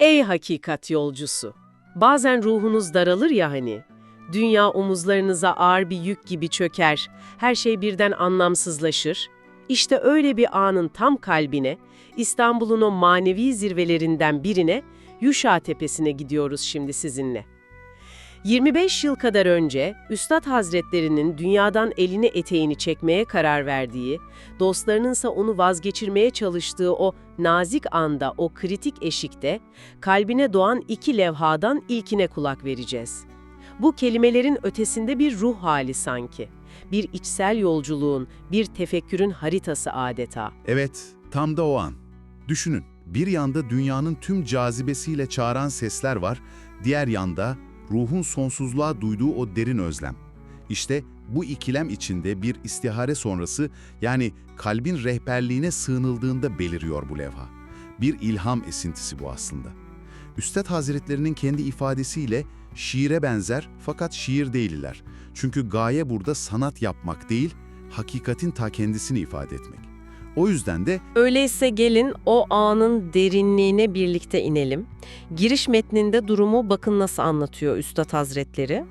Ey hakikat yolcusu! Bazen ruhunuz daralır ya hani. Dünya omuzlarınıza ağır bir yük gibi çöker, her şey birden anlamsızlaşır. İşte öyle bir anın tam kalbine, İstanbul'un o manevi zirvelerinden birine, Yuşa Tepesi'ne gidiyoruz şimdi sizinle. 25 yıl kadar önce Üstad Hazretlerinin dünyadan elini eteğini çekmeye karar verdiği, dostlarınınsa onu vazgeçirmeye çalıştığı o nazik anda, o kritik eşikte, kalbine doğan iki levhadan ilkine kulak vereceğiz. Bu kelimelerin ötesinde bir ruh hali sanki. Bir içsel yolculuğun, bir tefekkürün haritası adeta. Evet, tam da o an. Düşünün, bir yanda dünyanın tüm cazibesiyle çağıran sesler var, diğer yanda ruhun sonsuzluğa duyduğu o derin özlem. İşte bu ikilem içinde bir istihare sonrası yani kalbin rehberliğine sığınıldığında beliriyor bu levha. Bir ilham esintisi bu aslında. Üstad Hazretlerinin kendi ifadesiyle şiire benzer fakat şiir değiller. Çünkü gaye burada sanat yapmak değil, hakikatin ta kendisini ifade etmek. O yüzden de Öyleyse gelin o anın derinliğine birlikte inelim. Giriş metninde durumu bakın nasıl anlatıyor Üstad Hazretleri.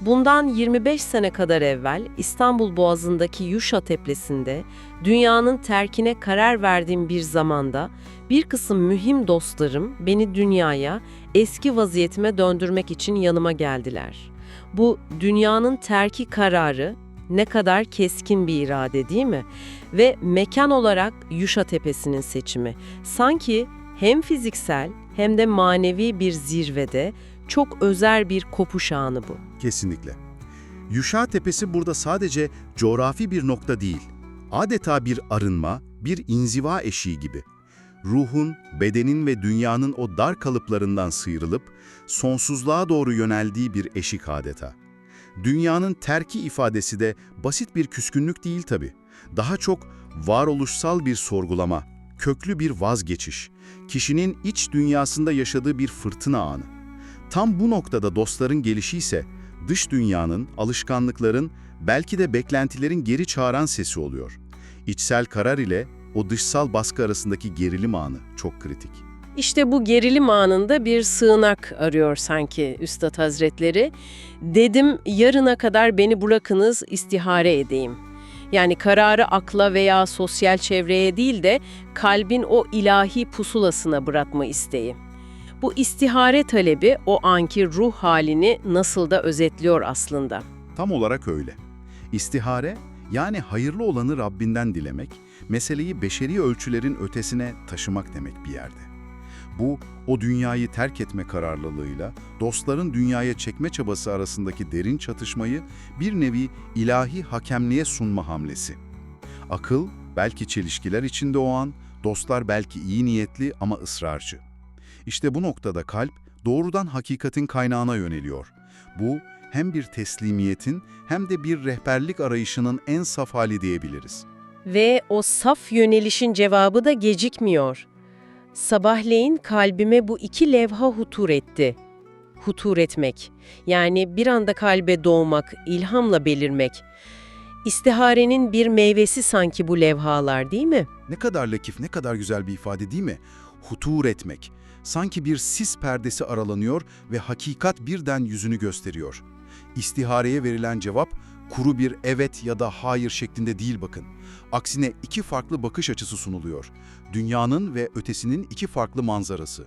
Bundan 25 sene kadar evvel İstanbul Boğazı'ndaki Yuşa Tepesi'nde dünyanın terkine karar verdiğim bir zamanda bir kısım mühim dostlarım beni dünyaya eski vaziyetime döndürmek için yanıma geldiler. Bu dünyanın terki kararı ne kadar keskin bir irade değil mi? Ve mekan olarak Yuşa Tepesi'nin seçimi. Sanki hem fiziksel hem de manevi bir zirvede çok özel bir kopuş anı bu. Kesinlikle. Yuşa Tepesi burada sadece coğrafi bir nokta değil, adeta bir arınma, bir inziva eşiği gibi. Ruhun, bedenin ve dünyanın o dar kalıplarından sıyrılıp sonsuzluğa doğru yöneldiği bir eşik adeta. Dünyanın terki ifadesi de basit bir küskünlük değil tabii. Daha çok varoluşsal bir sorgulama, köklü bir vazgeçiş, kişinin iç dünyasında yaşadığı bir fırtına anı. Tam bu noktada dostların gelişi ise dış dünyanın, alışkanlıkların, belki de beklentilerin geri çağıran sesi oluyor. İçsel karar ile o dışsal baskı arasındaki gerilim anı çok kritik. İşte bu gerilim anında bir sığınak arıyor sanki Üstad Hazretleri. Dedim yarına kadar beni bırakınız istihare edeyim. Yani kararı akla veya sosyal çevreye değil de kalbin o ilahi pusulasına bırakma isteği. Bu istihare talebi o anki ruh halini nasıl da özetliyor aslında. Tam olarak öyle. İstihare, yani hayırlı olanı Rabbinden dilemek, meseleyi beşeri ölçülerin ötesine taşımak demek bir yerde. Bu, o dünyayı terk etme kararlılığıyla, dostların dünyaya çekme çabası arasındaki derin çatışmayı bir nevi ilahi hakemliğe sunma hamlesi. Akıl, belki çelişkiler içinde o an, dostlar belki iyi niyetli ama ısrarcı. İşte bu noktada kalp doğrudan hakikatin kaynağına yöneliyor. Bu, hem bir teslimiyetin hem de bir rehberlik arayışının en saf hali diyebiliriz. Ve o saf yönelişin cevabı da gecikmiyor. Sabahleyin kalbime bu iki levha hutur etti. Hutur etmek, yani bir anda kalbe doğmak, ilhamla belirmek. İstiharenin bir meyvesi sanki bu levhalar değil mi? Ne kadar lekif, ne kadar güzel bir ifade değil mi? Hutur etmek. Sanki bir sis perdesi aralanıyor ve hakikat birden yüzünü gösteriyor. İstihareye verilen cevap kuru bir evet ya da hayır şeklinde değil bakın. Aksine iki farklı bakış açısı sunuluyor. Dünyanın ve ötesinin iki farklı manzarası.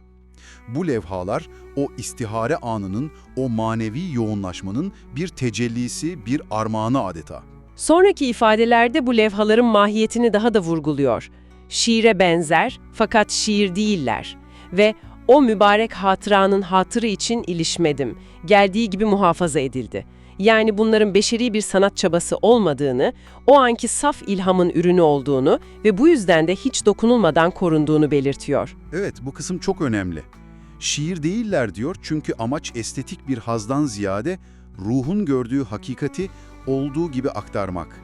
Bu levhalar o istihare anının, o manevi yoğunlaşmanın bir tecellisi, bir armağanı adeta. Sonraki ifadelerde bu levhaların mahiyetini daha da vurguluyor. Şiire benzer fakat şiir değiller ve o mübarek hatıranın hatırı için ilişmedim. Geldiği gibi muhafaza edildi. Yani bunların beşeri bir sanat çabası olmadığını, o anki saf ilhamın ürünü olduğunu ve bu yüzden de hiç dokunulmadan korunduğunu belirtiyor. Evet, bu kısım çok önemli. Şiir değiller diyor çünkü amaç estetik bir hazdan ziyade ruhun gördüğü hakikati olduğu gibi aktarmak.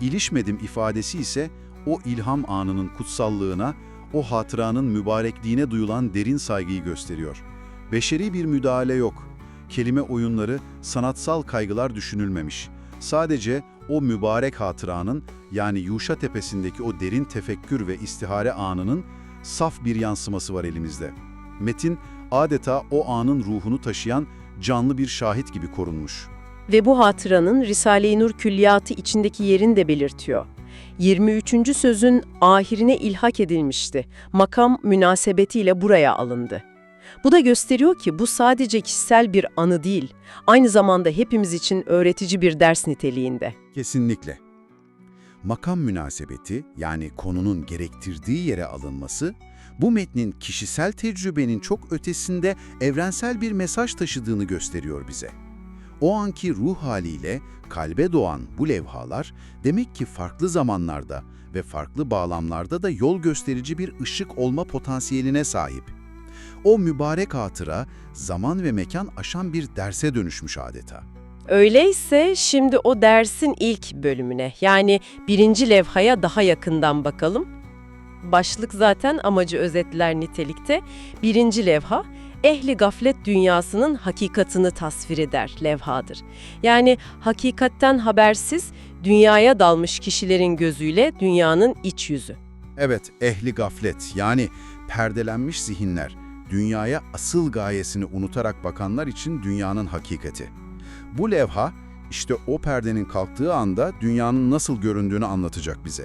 İlişmedim ifadesi ise o ilham anının kutsallığına, o hatıranın mübarekliğine duyulan derin saygıyı gösteriyor. Beşeri bir müdahale yok. Kelime oyunları, sanatsal kaygılar düşünülmemiş. Sadece o mübarek hatıranın yani Yuşa Tepesi'ndeki o derin tefekkür ve istihare anının saf bir yansıması var elimizde. Metin adeta o anın ruhunu taşıyan canlı bir şahit gibi korunmuş. Ve bu hatıranın Risale-i Nur külliyatı içindeki yerini de belirtiyor. 23. sözün ahirine ilhak edilmişti. Makam münasebetiyle buraya alındı. Bu da gösteriyor ki bu sadece kişisel bir anı değil, aynı zamanda hepimiz için öğretici bir ders niteliğinde. Kesinlikle. Makam münasebeti yani konunun gerektirdiği yere alınması, bu metnin kişisel tecrübenin çok ötesinde evrensel bir mesaj taşıdığını gösteriyor bize. O anki ruh haliyle kalbe doğan bu levhalar demek ki farklı zamanlarda ve farklı bağlamlarda da yol gösterici bir ışık olma potansiyeline sahip. O mübarek hatıra zaman ve mekan aşan bir derse dönüşmüş adeta. Öyleyse şimdi o dersin ilk bölümüne yani birinci levhaya daha yakından bakalım. Başlık zaten amacı özetler nitelikte. Birinci levha, ehli gaflet dünyasının hakikatını tasvir eder levhadır. Yani hakikatten habersiz, dünyaya dalmış kişilerin gözüyle dünyanın iç yüzü. Evet, ehli gaflet yani perdelenmiş zihinler, dünyaya asıl gayesini unutarak bakanlar için dünyanın hakikati. Bu levha, işte o perdenin kalktığı anda dünyanın nasıl göründüğünü anlatacak bize.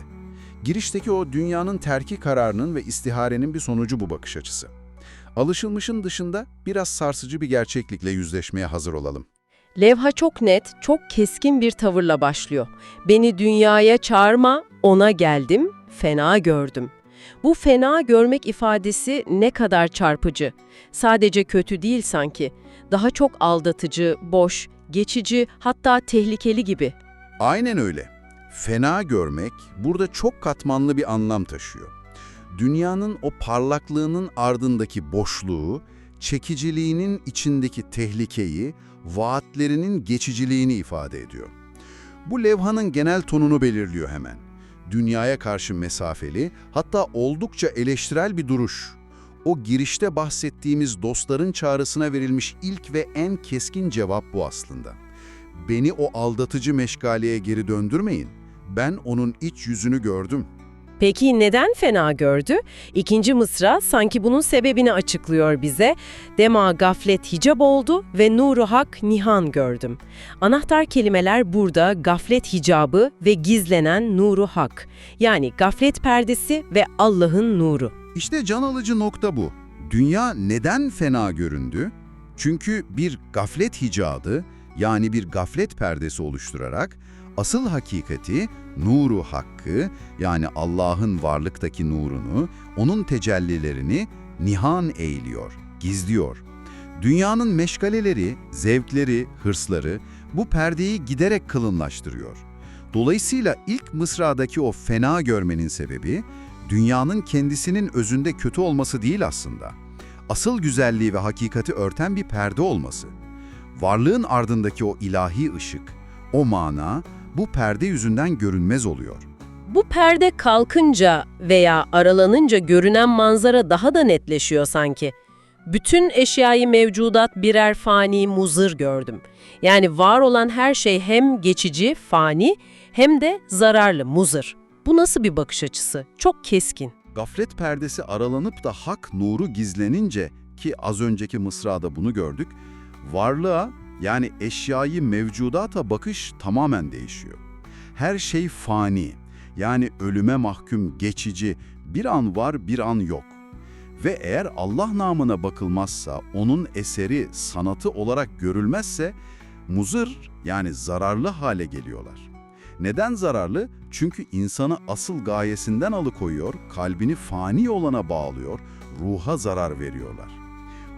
Girişteki o dünyanın terki kararının ve istiharenin bir sonucu bu bakış açısı. Alışılmışın dışında biraz sarsıcı bir gerçeklikle yüzleşmeye hazır olalım. Levha çok net, çok keskin bir tavırla başlıyor. Beni dünyaya çağırma, ona geldim, fena gördüm. Bu fena görmek ifadesi ne kadar çarpıcı. Sadece kötü değil sanki. Daha çok aldatıcı, boş, geçici, hatta tehlikeli gibi. Aynen öyle. Fena görmek burada çok katmanlı bir anlam taşıyor. Dünyanın o parlaklığının ardındaki boşluğu, çekiciliğinin içindeki tehlikeyi, vaatlerinin geçiciliğini ifade ediyor. Bu levhanın genel tonunu belirliyor hemen. Dünyaya karşı mesafeli, hatta oldukça eleştirel bir duruş. O girişte bahsettiğimiz dostların çağrısına verilmiş ilk ve en keskin cevap bu aslında. Beni o aldatıcı meşgaleye geri döndürmeyin. Ben onun iç yüzünü gördüm. Peki neden fena gördü? İkinci mısra sanki bunun sebebini açıklıyor bize. Dema gaflet hicap oldu ve nuru hak nihan gördüm. Anahtar kelimeler burada gaflet hicabı ve gizlenen nuru hak. Yani gaflet perdesi ve Allah'ın nuru. İşte can alıcı nokta bu. Dünya neden fena göründü? Çünkü bir gaflet hicadı, yani bir gaflet perdesi oluşturarak asıl hakikati, nuru hakkı, yani Allah'ın varlıktaki nurunu, onun tecellilerini nihan eğiliyor, gizliyor. Dünyanın meşgaleleri, zevkleri, hırsları bu perdeyi giderek kalınlaştırıyor. Dolayısıyla ilk mısradaki o fena görmenin sebebi, dünyanın kendisinin özünde kötü olması değil aslında. Asıl güzelliği ve hakikati örten bir perde olması. Varlığın ardındaki o ilahi ışık, o mana bu perde yüzünden görünmez oluyor. Bu perde kalkınca veya aralanınca görünen manzara daha da netleşiyor sanki. Bütün eşyayı mevcudat birer fani muzır gördüm. Yani var olan her şey hem geçici, fani hem de zararlı, muzır. Bu nasıl bir bakış açısı? Çok keskin. Gaflet perdesi aralanıp da hak nuru gizlenince ki az önceki mısrada bunu gördük, varlığa yani eşyayı mevcudata bakış tamamen değişiyor. Her şey fani, yani ölüme mahkum geçici, bir an var bir an yok. Ve eğer Allah namına bakılmazsa, onun eseri, sanatı olarak görülmezse, muzır yani zararlı hale geliyorlar. Neden zararlı? Çünkü insanı asıl gayesinden alıkoyuyor, kalbini fani olana bağlıyor, ruha zarar veriyorlar.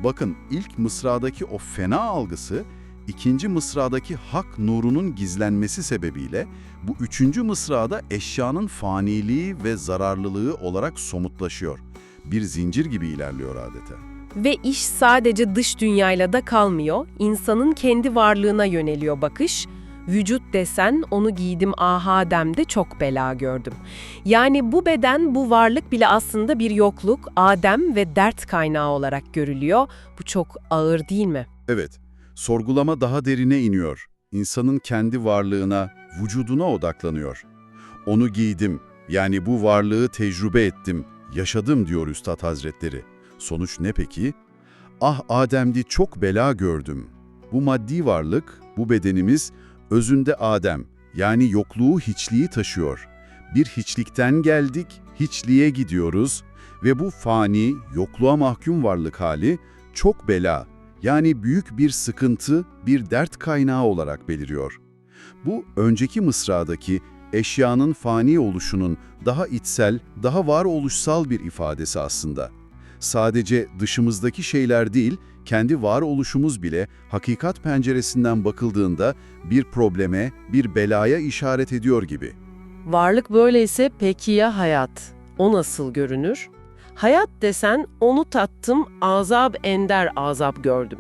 Bakın ilk mısradaki o fena algısı, ikinci mısradaki hak nurunun gizlenmesi sebebiyle bu üçüncü mısrada eşyanın faniliği ve zararlılığı olarak somutlaşıyor. Bir zincir gibi ilerliyor adeta. Ve iş sadece dış dünyayla da kalmıyor, insanın kendi varlığına yöneliyor bakış. Vücut desen onu giydim aha demde çok bela gördüm. Yani bu beden, bu varlık bile aslında bir yokluk, adem ve dert kaynağı olarak görülüyor. Bu çok ağır değil mi? Evet, sorgulama daha derine iniyor. İnsanın kendi varlığına, vücuduna odaklanıyor. Onu giydim, yani bu varlığı tecrübe ettim, yaşadım diyor Üstad Hazretleri. Sonuç ne peki? Ah Adem'di çok bela gördüm. Bu maddi varlık, bu bedenimiz özünde Adem, yani yokluğu hiçliği taşıyor. Bir hiçlikten geldik, hiçliğe gidiyoruz ve bu fani, yokluğa mahkum varlık hali çok bela, yani büyük bir sıkıntı, bir dert kaynağı olarak beliriyor. Bu önceki mısradaki eşyanın fani oluşunun daha içsel, daha varoluşsal bir ifadesi aslında. Sadece dışımızdaki şeyler değil, kendi varoluşumuz bile hakikat penceresinden bakıldığında bir probleme, bir belaya işaret ediyor gibi. Varlık böyleyse peki ya hayat? O nasıl görünür? Hayat desen onu tattım, azab ender azap gördüm.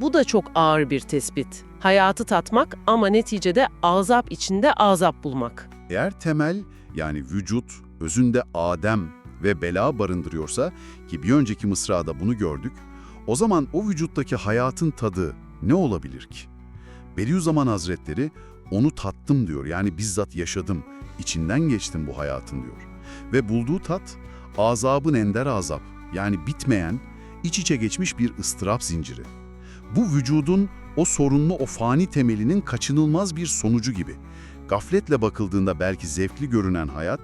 Bu da çok ağır bir tespit. Hayatı tatmak ama neticede azap içinde azap bulmak. Eğer temel yani vücut özünde Adem ve bela barındırıyorsa ki bir önceki mısrada bunu gördük, o zaman o vücuttaki hayatın tadı ne olabilir ki? Bediüzzaman Hazretleri onu tattım diyor yani bizzat yaşadım, içinden geçtim bu hayatın diyor. Ve bulduğu tat azabın ender azap yani bitmeyen, iç içe geçmiş bir ıstırap zinciri. Bu vücudun o sorunlu o fani temelinin kaçınılmaz bir sonucu gibi. Gafletle bakıldığında belki zevkli görünen hayat,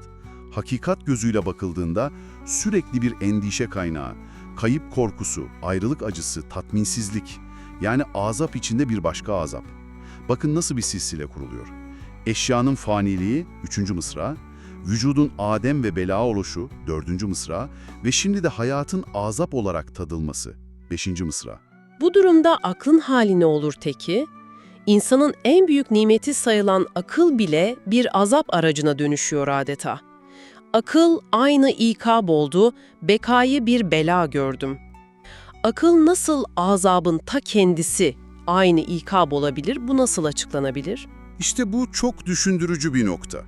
hakikat gözüyle bakıldığında sürekli bir endişe kaynağı, kayıp korkusu, ayrılık acısı, tatminsizlik, yani azap içinde bir başka azap. Bakın nasıl bir silsile kuruluyor. Eşyanın faniliği, üçüncü mısra, vücudun adem ve bela oluşu, dördüncü mısra ve şimdi de hayatın azap olarak tadılması, beşinci mısra. Bu durumda aklın hali ne olur teki? İnsanın en büyük nimeti sayılan akıl bile bir azap aracına dönüşüyor adeta. Akıl aynı ikab oldu, bekayı bir bela gördüm. Akıl nasıl azabın ta kendisi aynı ikab olabilir, bu nasıl açıklanabilir? İşte bu çok düşündürücü bir nokta.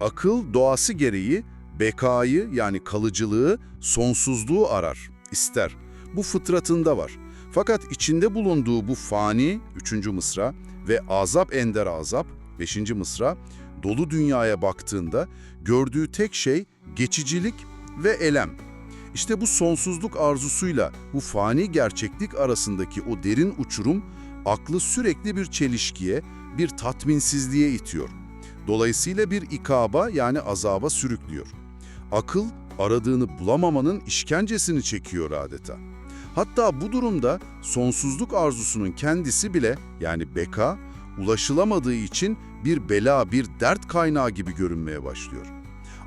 Akıl doğası gereği bekayı yani kalıcılığı, sonsuzluğu arar, ister. Bu fıtratında var. Fakat içinde bulunduğu bu fani, üçüncü mısra ve azap ender azap, beşinci mısra, dolu dünyaya baktığında gördüğü tek şey geçicilik ve elem. İşte bu sonsuzluk arzusuyla bu fani gerçeklik arasındaki o derin uçurum, aklı sürekli bir çelişkiye, bir tatminsizliğe itiyor. Dolayısıyla bir ikaba yani azaba sürüklüyor. Akıl aradığını bulamamanın işkencesini çekiyor adeta. Hatta bu durumda sonsuzluk arzusunun kendisi bile yani beka ulaşılamadığı için bir bela, bir dert kaynağı gibi görünmeye başlıyor.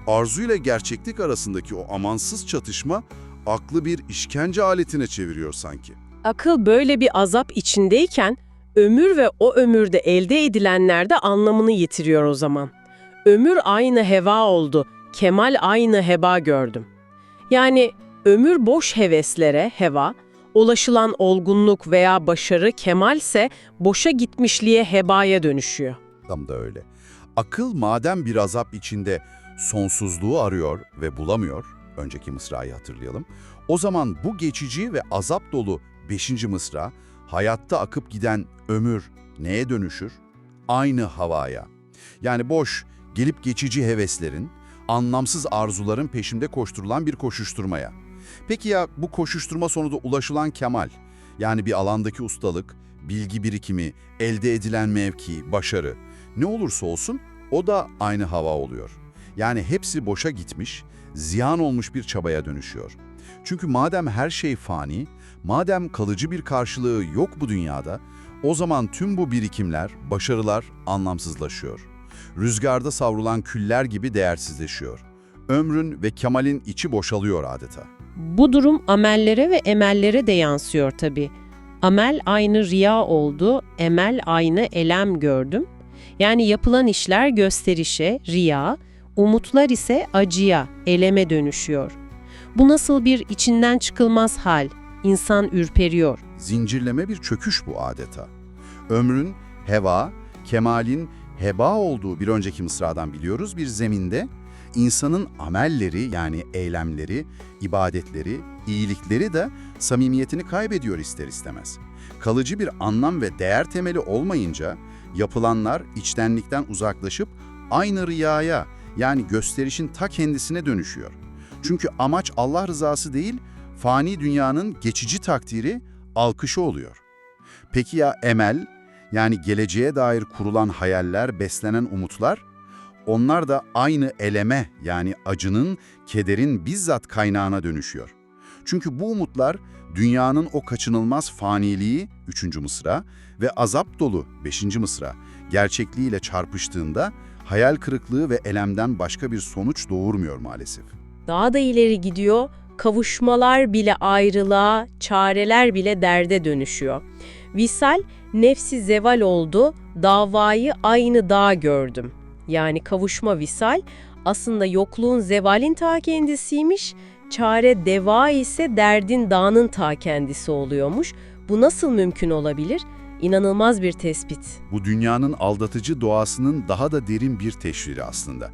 Arzu ile gerçeklik arasındaki o amansız çatışma aklı bir işkence aletine çeviriyor sanki. Akıl böyle bir azap içindeyken ömür ve o ömürde elde edilenler de anlamını yitiriyor o zaman. Ömür aynı heva oldu, kemal aynı heba gördüm. Yani ömür boş heveslere, heva, ulaşılan olgunluk veya başarı kemalse boşa gitmişliğe hebaya dönüşüyor. Tam da öyle. Akıl madem bir azap içinde sonsuzluğu arıyor ve bulamıyor, önceki mısrayı hatırlayalım, o zaman bu geçici ve azap dolu beşinci mısra, hayatta akıp giden ömür neye dönüşür? Aynı havaya. Yani boş, gelip geçici heveslerin, anlamsız arzuların peşinde koşturulan bir koşuşturmaya. Peki ya bu koşuşturma sonunda ulaşılan kemal, yani bir alandaki ustalık, bilgi birikimi, elde edilen mevki, başarı, ne olursa olsun o da aynı hava oluyor. Yani hepsi boşa gitmiş, ziyan olmuş bir çabaya dönüşüyor. Çünkü madem her şey fani, madem kalıcı bir karşılığı yok bu dünyada, o zaman tüm bu birikimler, başarılar anlamsızlaşıyor. Rüzgarda savrulan küller gibi değersizleşiyor. Ömrün ve kemalin içi boşalıyor adeta. Bu durum amellere ve emellere de yansıyor tabii. Amel aynı riya oldu, emel aynı elem gördüm. Yani yapılan işler gösterişe, riya, umutlar ise acıya, eleme dönüşüyor. Bu nasıl bir içinden çıkılmaz hal? İnsan ürperiyor. Zincirleme bir çöküş bu adeta. Ömrün, heva, kemalin heba olduğu bir önceki mısradan biliyoruz bir zeminde insanın amelleri yani eylemleri, ibadetleri, iyilikleri de samimiyetini kaybediyor ister istemez. Kalıcı bir anlam ve değer temeli olmayınca yapılanlar içtenlikten uzaklaşıp aynı riyaya yani gösterişin ta kendisine dönüşüyor. Çünkü amaç Allah rızası değil, fani dünyanın geçici takdiri alkışı oluyor. Peki ya emel, yani geleceğe dair kurulan hayaller, beslenen umutlar? Onlar da aynı eleme yani acının, kederin bizzat kaynağına dönüşüyor. Çünkü bu umutlar dünyanın o kaçınılmaz faniliği 3. mısra ve azap dolu 5. mısra gerçekliğiyle çarpıştığında hayal kırıklığı ve elemden başka bir sonuç doğurmuyor maalesef. Daha da ileri gidiyor, kavuşmalar bile ayrılığa, çareler bile derde dönüşüyor. Visal, nefsi zeval oldu, davayı aynı dağ gördüm. Yani kavuşma visal, aslında yokluğun zevalin ta kendisiymiş, çare deva ise derdin dağının ta kendisi oluyormuş. Bu nasıl mümkün olabilir? İnanılmaz bir tespit. Bu dünyanın aldatıcı doğasının daha da derin bir teşhiri aslında.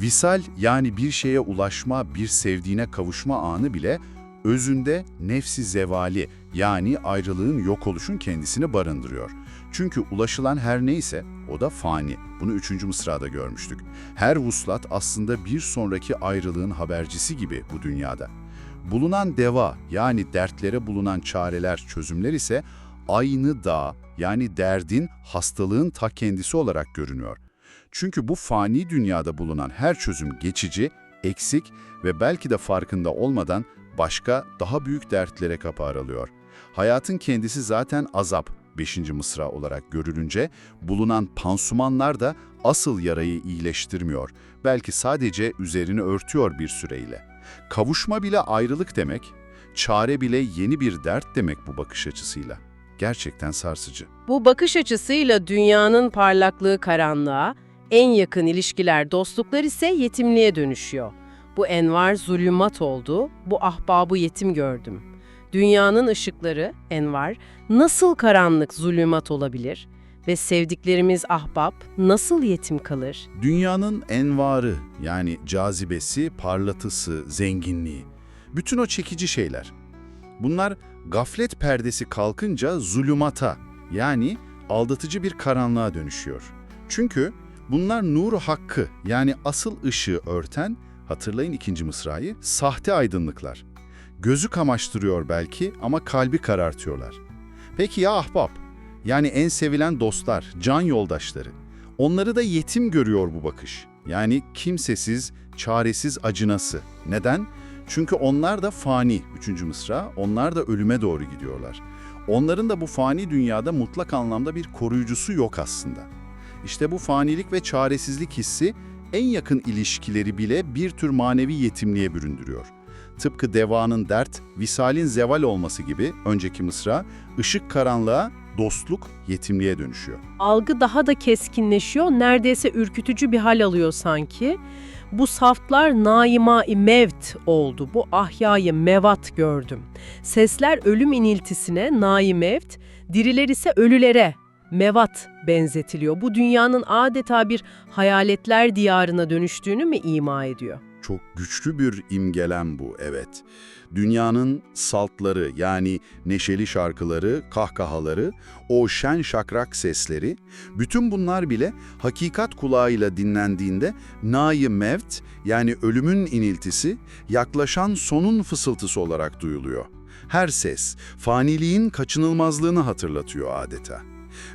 Visal yani bir şeye ulaşma, bir sevdiğine kavuşma anı bile özünde nefsi zevali yani ayrılığın yok oluşun kendisini barındırıyor. Çünkü ulaşılan her neyse o da fani. Bunu üçüncü mısrada görmüştük. Her vuslat aslında bir sonraki ayrılığın habercisi gibi bu dünyada. Bulunan deva yani dertlere bulunan çareler, çözümler ise aynı dağ yani derdin, hastalığın ta kendisi olarak görünüyor. Çünkü bu fani dünyada bulunan her çözüm geçici, eksik ve belki de farkında olmadan başka, daha büyük dertlere kapı aralıyor. Hayatın kendisi zaten azap, 5. mısra olarak görülünce, bulunan pansumanlar da asıl yarayı iyileştirmiyor. Belki sadece üzerini örtüyor bir süreyle. Kavuşma bile ayrılık demek, çare bile yeni bir dert demek bu bakış açısıyla. Gerçekten sarsıcı. Bu bakış açısıyla dünyanın parlaklığı karanlığa, en yakın ilişkiler, dostluklar ise yetimliğe dönüşüyor. Bu envar zulümat oldu, bu ahbabı yetim gördüm. Dünyanın ışıkları, envar, nasıl karanlık zulümat olabilir? Ve sevdiklerimiz ahbap nasıl yetim kalır? Dünyanın envarı yani cazibesi, parlatısı, zenginliği. Bütün o çekici şeyler. Bunlar gaflet perdesi kalkınca zulümata yani aldatıcı bir karanlığa dönüşüyor. Çünkü bunlar nur hakkı yani asıl ışığı örten, hatırlayın ikinci mısrayı, sahte aydınlıklar. Gözü kamaştırıyor belki ama kalbi karartıyorlar. Peki ya ahbap? Yani en sevilen dostlar, can yoldaşları. Onları da yetim görüyor bu bakış. Yani kimsesiz, çaresiz acınası. Neden? Çünkü onlar da fani, üçüncü mısra, onlar da ölüme doğru gidiyorlar. Onların da bu fani dünyada mutlak anlamda bir koruyucusu yok aslında. İşte bu fanilik ve çaresizlik hissi en yakın ilişkileri bile bir tür manevi yetimliğe büründürüyor. Tıpkı devanın dert, visalin zeval olması gibi önceki mısra, ışık karanlığa, dostluk yetimliğe dönüşüyor. Algı daha da keskinleşiyor, neredeyse ürkütücü bir hal alıyor sanki. Bu saftlar naima-i mevt oldu, bu ahyayı mevat gördüm. Sesler ölüm iniltisine naim mevt, diriler ise ölülere mevat benzetiliyor. Bu dünyanın adeta bir hayaletler diyarına dönüştüğünü mü ima ediyor? Çok güçlü bir imgelem bu, evet. Dünyanın saltları yani neşeli şarkıları, kahkahaları, o şen şakrak sesleri, bütün bunlar bile hakikat kulağıyla dinlendiğinde nâyı mevt yani ölümün iniltisi yaklaşan sonun fısıltısı olarak duyuluyor. Her ses faniliğin kaçınılmazlığını hatırlatıyor adeta.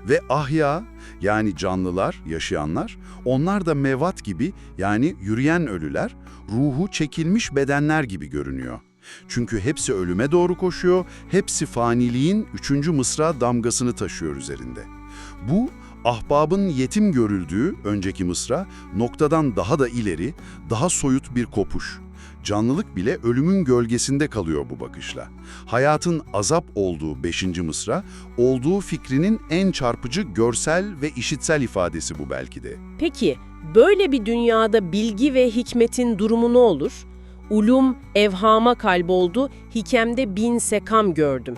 Ve ahya yani canlılar, yaşayanlar, onlar da mevat gibi yani yürüyen ölüler, ruhu çekilmiş bedenler gibi görünüyor. Çünkü hepsi ölüme doğru koşuyor, hepsi faniliğin üçüncü mısra damgasını taşıyor üzerinde. Bu, ahbabın yetim görüldüğü önceki mısra noktadan daha da ileri, daha soyut bir kopuş. Canlılık bile ölümün gölgesinde kalıyor bu bakışla. Hayatın azap olduğu 5. mısra, olduğu fikrinin en çarpıcı görsel ve işitsel ifadesi bu belki de. Peki, böyle bir dünyada bilgi ve hikmetin durumu ne olur? Ulum evhama kalboldu, hikemde bin sekam gördüm.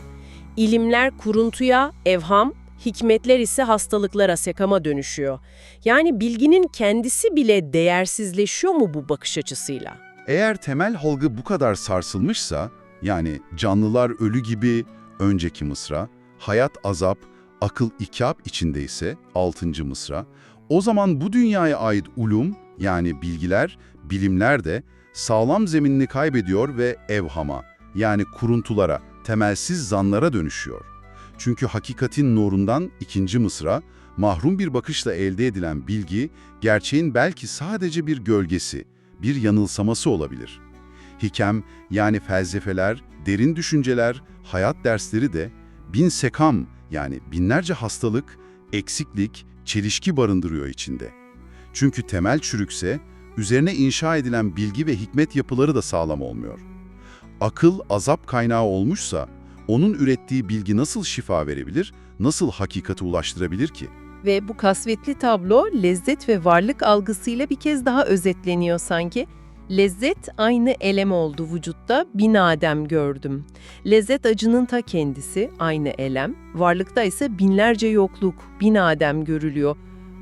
İlimler kuruntuya, evham, hikmetler ise hastalıklara, sekama dönüşüyor. Yani bilginin kendisi bile değersizleşiyor mu bu bakış açısıyla? Eğer temel halgı bu kadar sarsılmışsa, yani canlılar ölü gibi önceki mısra, hayat azap, akıl ikap içindeyse 6. mısra, o zaman bu dünyaya ait ulum yani bilgiler, bilimler de sağlam zeminini kaybediyor ve evhama yani kuruntulara, temelsiz zanlara dönüşüyor. Çünkü hakikatin nurundan ikinci mısra, mahrum bir bakışla elde edilen bilgi, gerçeğin belki sadece bir gölgesi, bir yanılsaması olabilir. Hikem yani felsefeler, derin düşünceler, hayat dersleri de bin sekam yani binlerce hastalık, eksiklik, çelişki barındırıyor içinde. Çünkü temel çürükse, üzerine inşa edilen bilgi ve hikmet yapıları da sağlam olmuyor. Akıl azap kaynağı olmuşsa, onun ürettiği bilgi nasıl şifa verebilir, nasıl hakikate ulaştırabilir ki? Ve bu kasvetli tablo lezzet ve varlık algısıyla bir kez daha özetleniyor sanki. Lezzet aynı elem oldu vücutta, bin adem gördüm. Lezzet acının ta kendisi, aynı elem. Varlıkta ise binlerce yokluk, bin adem görülüyor.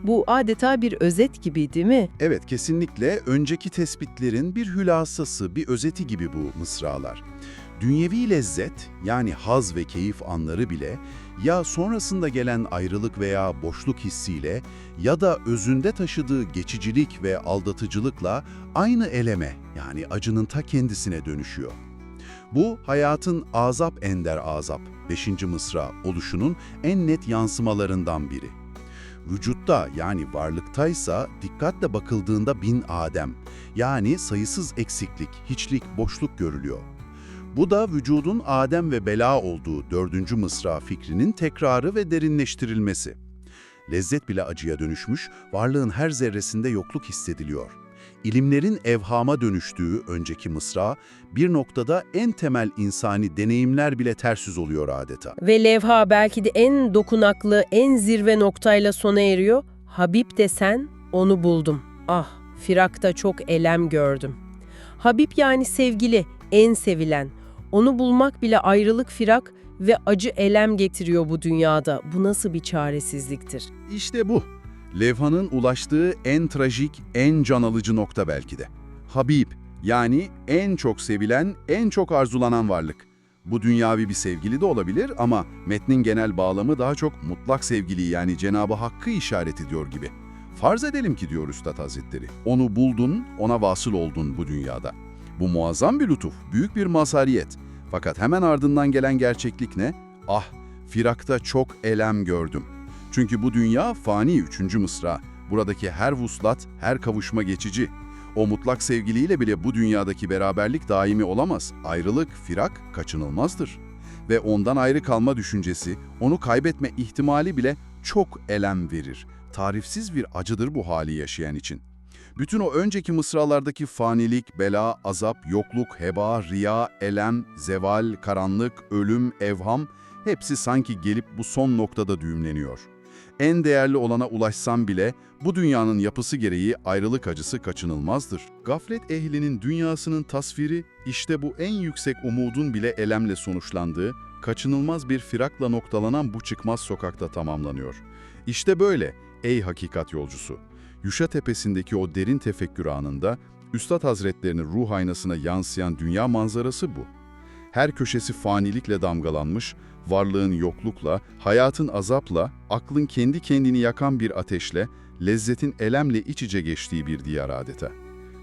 Bu adeta bir özet gibi değil mi? Evet, kesinlikle önceki tespitlerin bir hülasası, bir özeti gibi bu mısralar. Dünyevi lezzet, yani haz ve keyif anları bile ya sonrasında gelen ayrılık veya boşluk hissiyle ya da özünde taşıdığı geçicilik ve aldatıcılıkla aynı eleme, yani acının ta kendisine dönüşüyor. Bu, hayatın azap ender azap, 5. mısra oluşunun en net yansımalarından biri. Vücutta yani varlıktaysa dikkatle bakıldığında bin adem, yani sayısız eksiklik, hiçlik, boşluk görülüyor. Bu da vücudun adem ve bela olduğu dördüncü mısra fikrinin tekrarı ve derinleştirilmesi. Lezzet bile acıya dönüşmüş, varlığın her zerresinde yokluk hissediliyor. İlimlerin evhama dönüştüğü önceki mısra, bir noktada en temel insani deneyimler bile ters yüz oluyor adeta. Ve levha belki de en dokunaklı, en zirve noktayla sona eriyor. Habib desen onu buldum. Ah, firakta çok elem gördüm. Habib yani sevgili, en sevilen. Onu bulmak bile ayrılık firak ve acı elem getiriyor bu dünyada. Bu nasıl bir çaresizliktir? İşte bu. Levha'nın ulaştığı en trajik, en can alıcı nokta belki de. Habib, yani en çok sevilen, en çok arzulanan varlık. Bu dünyavi bir sevgili de olabilir ama metnin genel bağlamı daha çok mutlak sevgiliyi yani Cenab-ı Hakk'ı işaret ediyor gibi. Farz edelim ki diyor Üstad Hazretleri, onu buldun, ona vasıl oldun bu dünyada. Bu muazzam bir lütuf, büyük bir mazhariyet. Fakat hemen ardından gelen gerçeklik ne? Ah, firakta çok elem gördüm. Çünkü bu dünya fani üçüncü mısra. Buradaki her vuslat, her kavuşma geçici. O mutlak sevgiliyle bile bu dünyadaki beraberlik daimi olamaz. Ayrılık, firak kaçınılmazdır. Ve ondan ayrı kalma düşüncesi, onu kaybetme ihtimali bile çok elem verir. Tarifsiz bir acıdır bu hali yaşayan için. Bütün o önceki mısralardaki fanilik, bela, azap, yokluk, heba, riya, elem, zeval, karanlık, ölüm, evham hepsi sanki gelip bu son noktada düğümleniyor. En değerli olana ulaşsam bile bu dünyanın yapısı gereği ayrılık acısı kaçınılmazdır. Gaflet ehlinin dünyasının tasviri işte bu en yüksek umudun bile elemle sonuçlandığı, kaçınılmaz bir firakla noktalanan bu çıkmaz sokakta tamamlanıyor. İşte böyle ey hakikat yolcusu. Yuşa tepesindeki o derin tefekkür anında Üstad Hazretlerinin ruh aynasına yansıyan dünya manzarası bu. Her köşesi fanilikle damgalanmış, varlığın yoklukla, hayatın azapla, aklın kendi kendini yakan bir ateşle, lezzetin elemle iç içe geçtiği bir diyar adeta.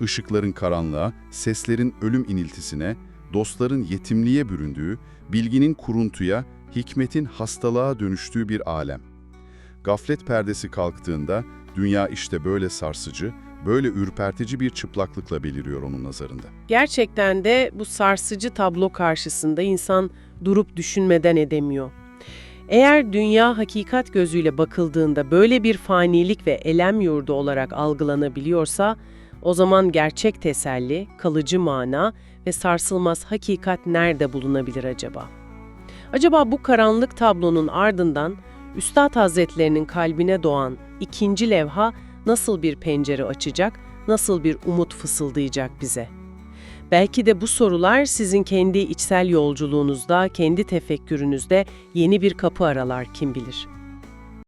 Işıkların karanlığa, seslerin ölüm iniltisine, dostların yetimliğe büründüğü, bilginin kuruntuya, hikmetin hastalığa dönüştüğü bir alem. Gaflet perdesi kalktığında dünya işte böyle sarsıcı, böyle ürpertici bir çıplaklıkla beliriyor onun nazarında. Gerçekten de bu sarsıcı tablo karşısında insan durup düşünmeden edemiyor. Eğer dünya hakikat gözüyle bakıldığında böyle bir fanilik ve elem yurdu olarak algılanabiliyorsa, o zaman gerçek teselli, kalıcı mana ve sarsılmaz hakikat nerede bulunabilir acaba? Acaba bu karanlık tablonun ardından Üstad Hazretlerinin kalbine doğan ikinci levha nasıl bir pencere açacak, nasıl bir umut fısıldayacak bize? Belki de bu sorular sizin kendi içsel yolculuğunuzda, kendi tefekkürünüzde yeni bir kapı aralar kim bilir.